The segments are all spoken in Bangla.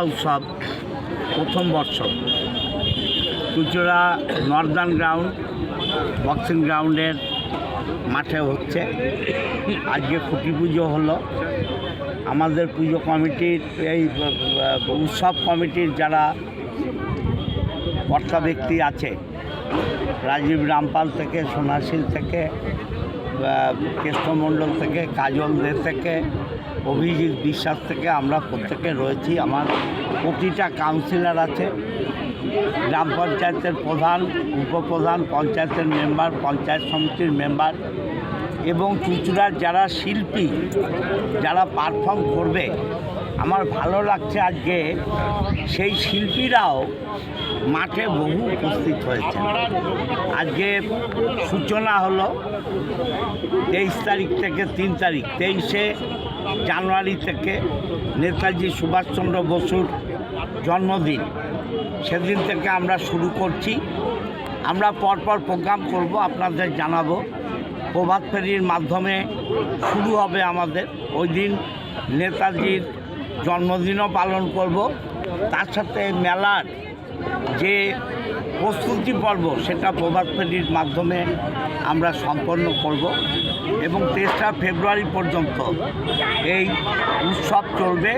সভা উৎসব প্রথম বর্ষ চুচুড়া নর্দার্ন গ্রাউন্ড বক্সিং গ্রাউন্ডের মাঠে হচ্ছে। আজকে খুঁটি পুজো হলো। আমাদের পুজো কমিটির এই উৎসব কমিটির যারা কর্তা ব্যক্তি আছে রাজীব রামপাল থেকে সোনাশীল থেকে আহ, কেষ্টমণ্ডল থেকে কাজল দে থেকে অভিজিৎ বিশ্বাস থেকে আমরা প্রত্যেকে রয়েছি। আমার প্রতিটা কাউন্সিলর আছে, গ্রাম পঞ্চায়েতের প্রধান, উপপ্রধান, পঞ্চায়েতের মেম্বার পঞ্চায়েত সমিতির মেম্বার এবং চুচুড়ার যারা শিল্পী, যারা পারফর্ম করবে, আমার ভালো লাগছে আজকে সেই শিল্পীরাও মাঠে বহু উপস্থিত হয়েছে আজকে সূচনা হলো তেইশ তারিখ থেকে তিন তারিখ, তেইশে জানুয়ারি থেকে নেতাজি সুভাষচন্দ্র বসুর জন্মদিন। সেদিন থেকে আমরা শুরু করছি। আমরা পরপর প্রোগ্রাম করব, আপনাদের জানাব। প্রভাত ফেরির মাধ্যমে শুরু হবে আমাদের। ওই দিন নেতাজির জন্মদিনও পালন করব। তার সাথে মেলার যে প্রস্তুতি পর্ব, সেটা প্রভাত ফেরির মাধ্যমে আমরা সম্পন্ন করব এবং তেসরা ফেব্রুয়ারি পর্যন্ত এই উৎসব চলবে।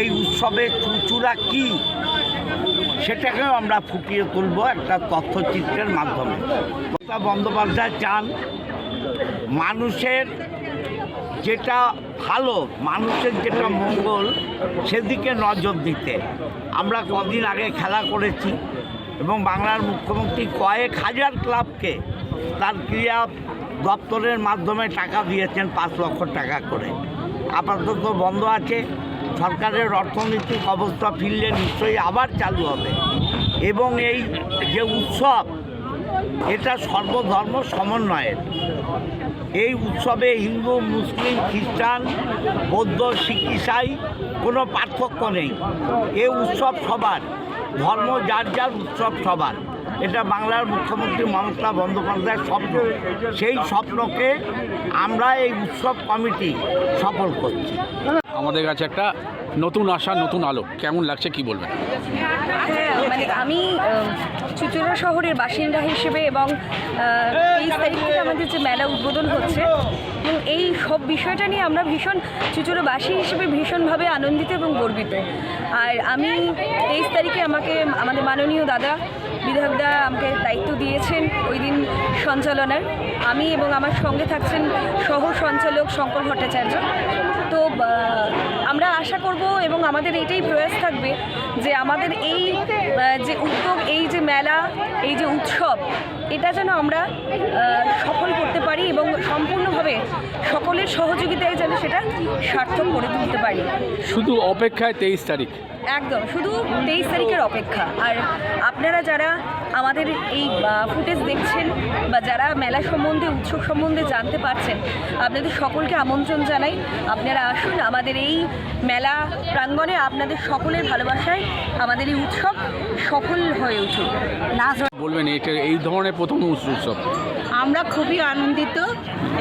এই উৎসবে চুচুড়া কী সেটাকেও আমরা ফুটিয়ে তুলব একটা তথ্যচিত্রের মাধ্যমে। বন্দ্যোপাধ্যায় চান মানুষের যেটা ভালো, মানুষের যেটা মঙ্গল, সেদিকে নজর দিতে। আমরা কদিন আগে খেলা করেছি এবং বাংলার মুখ্যমন্ত্রী কয়েক হাজার ক্লাবকে তার ক্রিয়া দপ্তরের মাধ্যমে টাকা দিয়েছেন পাঁচ লক্ষ টাকা করে। আপাতত বন্ধ আছে, সরকারের অর্থনৈতিক অবস্থা ফিরলে নিশ্চয়ই আবার চালু হবে। এবং এই যে উৎসব এটা সর্বধর্ম সমন্বয়ের। এই উৎসবে হিন্দু, মুসলিম, খ্রিস্টান, বৌদ্ধ, শিখ, ইসাই কোনো পার্থক্য নেই। এই উৎসব সবার, ধর্ম যার যার উৎসব সবার। এটা বাংলার মুখ্যমন্ত্রী মমতা বন্দ্যোপাধ্যায়ের স্বপ্ন। সেই স্বপ্নকে আমরা এই উৎসব কমিটি সফল করছি। আমাদের কাছে একটা নতুন আশা, নতুন আলো। কেমন লাগছে কি বলবেন? আমি চুচুড়া শহরের বাসিন্দা হিসেবে এবং তেইশ তারিখ থেকে আমাদের যে মেলা উদ্বোধন হচ্ছে এবং এই সব বিষয়টা নিয়ে আমরা ভীষণ চুচুড়াবাসী হিসেবে ভীষণভাবে আনন্দিত এবং গর্বিত। আর আমি তেইশ তারিখে আমাকে আমাদের মাননীয় দাদা বিধায়কদা আমাকে দায়িত্ব দিয়েছেন ওই দিন সঞ্চালনার। আমি এবং আমার সঙ্গে থাকছেন সহ সঞ্চালক শঙ্কর ভট্টাচার্য। তো আমরা আশা করব এবং আমাদের এটাই প্রয়াস থাকবে যে আমাদের এই যে উদ্যোগ, এই যে মেলা, এই যে উৎসব এটা যেন আমরা সফল করতে পারি এবং সম্পূর্ণভাবে সকলের সহযোগিতায় যেন সেটা সার্থক করে তুলতে পারি। শুধু অপেক্ষায় তেইশ তারিখ? একদম শুধু তেইশ তারিখের অপেক্ষা। আর আপনারা যারা আমাদের এই ফুটেজ দেখছেন বা যারা মেলা সম্বন্ধে, উৎসব সম্বন্ধে জানতে পারছেন, আপনাদের সকলকে আমন্ত্রণ জানাই। আপনারা আসুন আমাদের এই মেলা প্রাঙ্গণে আপনাদের সকলের ভালোবাসায় আমাদের এই উৎসব সফল হয়ে উঠুক। বলবেন, এটা এই ধরনের প্রথম উৎসব। আমরা খুবই আনন্দিত।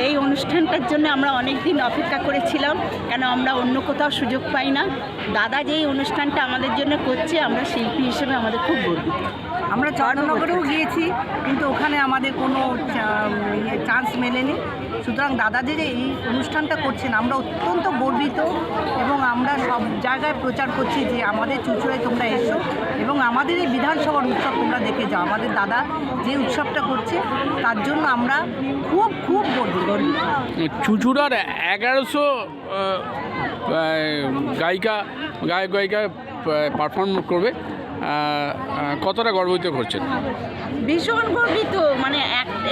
এই অনুষ্ঠানটার জন্য আমরা অনেক দিন অপেক্ষা করেছিলাম কেন আমরা অন্য কোথাও সুযোগ পাই না। দাদা যে অনুষ্ঠানটা আমাদের জন্য করছে আমরা শিল্পী হিসেবে আমাদের খুব গর্বিত। আমরা চন্দ্রনগরেও গিয়েছি কিন্তু ওখানে আমাদের কোনো চান্স মেলেনি। সুতরাং দাদা যে এই অনুষ্ঠানটা করছেন, আমরা অত্যন্ত গর্বিত এবং আমরা সব জায়গায় প্রচার করছি যে আমাদের চুচুড়ায় তোমরা এসো এবং আমাদের এই বিধানসভার উৎসব তোমরা দেখে যাও। আমাদের দাদা যে উৎসবটা করছে, তার জন্য আমরা খুব খুব গর্বিত। চুচুড়ার এগারোশো গায়িকা, গায়ক, গায়িকা পারফর্ম করবে। কতটা গর্বিত করছেন? ভীষণ গর্বিত। মানে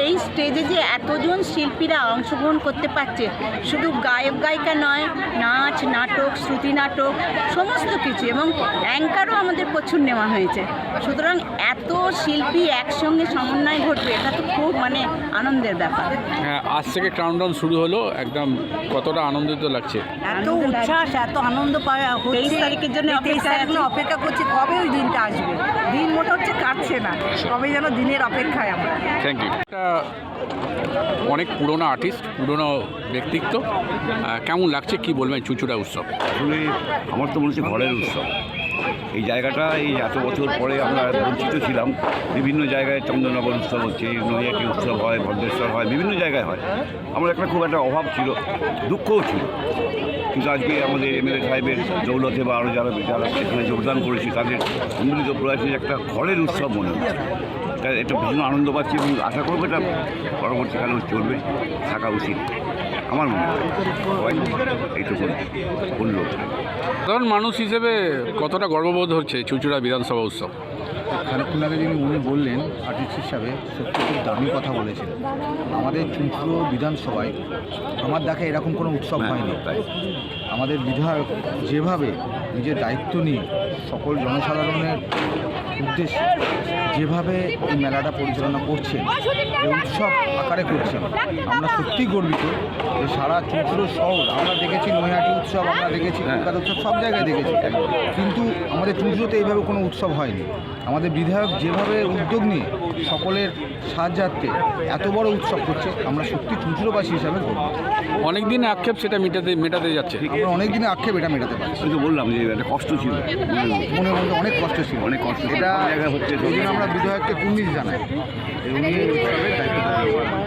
এই স্টেজে যে এতজন শিল্পীরা অংশগ্রহণ করতে পারছে, শুধু গায়ক, গায়িকা নয়, নাচ, নাটক, শ্রুতি নাটক, সমস্ত কিছু এবং অ্যাঙ্কারও আমাদের প্রচুর নেওয়া হয়েছে। সুতরাং এত শিল্পী একসঙ্গে সমন্বয় ঘটবে এটা তো খুব মানে আনন্দের ব্যাপার। হ্যাঁ আজ থেকে কাউন্টডাউন শুরু হলো একদম কতটা আনন্দিত লাগছে। এত উচ্ছ্বাস এত আনন্দ পাওয়া হচ্ছে। তেইশ তারিখের জন্য অপেক্ষা করছি কবে ওই দিনটা আসবে? দিন মোটা হচ্ছে কাটছে না। কবে যেন দিনের অপেক্ষায় আমরা। থ্যাংক ইউ একটা অনেক পুরনো আর্টিস্ট পুরনো ব্যক্তিত্ব কেমন লাগছে কি বলবেন চুচুড়া উৎসব? আমার তো মনে হচ্ছে ঘরের উৎসব। এই জায়গাটা এই এত বছর পরে আমরা বঞ্চিত ছিলাম। বিভিন্ন জায়গায় চন্দ্রনগর উৎসব হচ্ছে নৈয়াটি উৎসব হয়, ভদ্রেশ্বর হয়, বিভিন্ন জায়গায় হয়। আমার একটা খুব একটা অভাব ছিল, দুঃখও ছিল। কিন্তু আজকে আমাদের এমএলএ সাহেবের দৌলতে বা আরও যারা যারা এখানে যোগদান করেছি, তাদের সম্মিলিত প্রয়াসে একটা ঘরের উৎসব মনে হচ্ছে। তাই এটা ভীষণ আনন্দ পাচ্ছি এবং আশা করব এটা পরবর্তীকালেও চলবে, থাকা উচিত। আমার মনে হয়। সবাই এইটুকু বলল সাধারণ মানুষ হিসেবে কতটা গর্ববোধ হচ্ছে চুচুড়া বিধানসভা উৎসব? খানিক্ষণ আগে যিনি উনি বললেন আর্টিস্ট হিসাবে সত্যি খুব দামি কথা বলেছেন। আমাদের চুঁচুড়ো বিধানসভায় আমার দেখা এরকম কোনো উৎসব হয়নি। তাই। আমাদের বিধায়ক যেভাবে নিজের দায়িত্ব নিয়ে সকল জনসাধারণের উদ্দেশ্যে যেভাবে এই মেলাটা পরিচালনা করছেন এই উৎসব আকারে করছেন আমরা সত্যি গর্বিত যে সারা চুঁচুড়ো শহর আমরা দেখেছি নৈহাটি উৎসব আমরা দেখেছি কলকাতা উৎসব সব জায়গায় দেখেছি। কিন্তু আমাদের চুঁচুড়োতে এইভাবে কোনো উৎসব হয়নি। আমাদের বিধায়ক যেভাবে উদ্যোগ নিয়ে সকলের সাহায্যার্থে এত বড় উৎসব করছে আমরা সত্যি চুঁচুড়োবাসী হিসাবে অনেক দিন আক্ষেপ সেটা মেটাতে মেটাতে যাচ্ছে। আমরা অনেক দিনে আক্ষেপ এটা মেটাতে পারছি। আমি তো বললাম যে একটা কষ্ট ছিল। মনের মধ্যে। অনেক কষ্ট ছিল অনেক কষ্ট। এটা হচ্ছে আমরা বিধায়ককে কুর্নিশ জানাই উনি দায়িত্ব।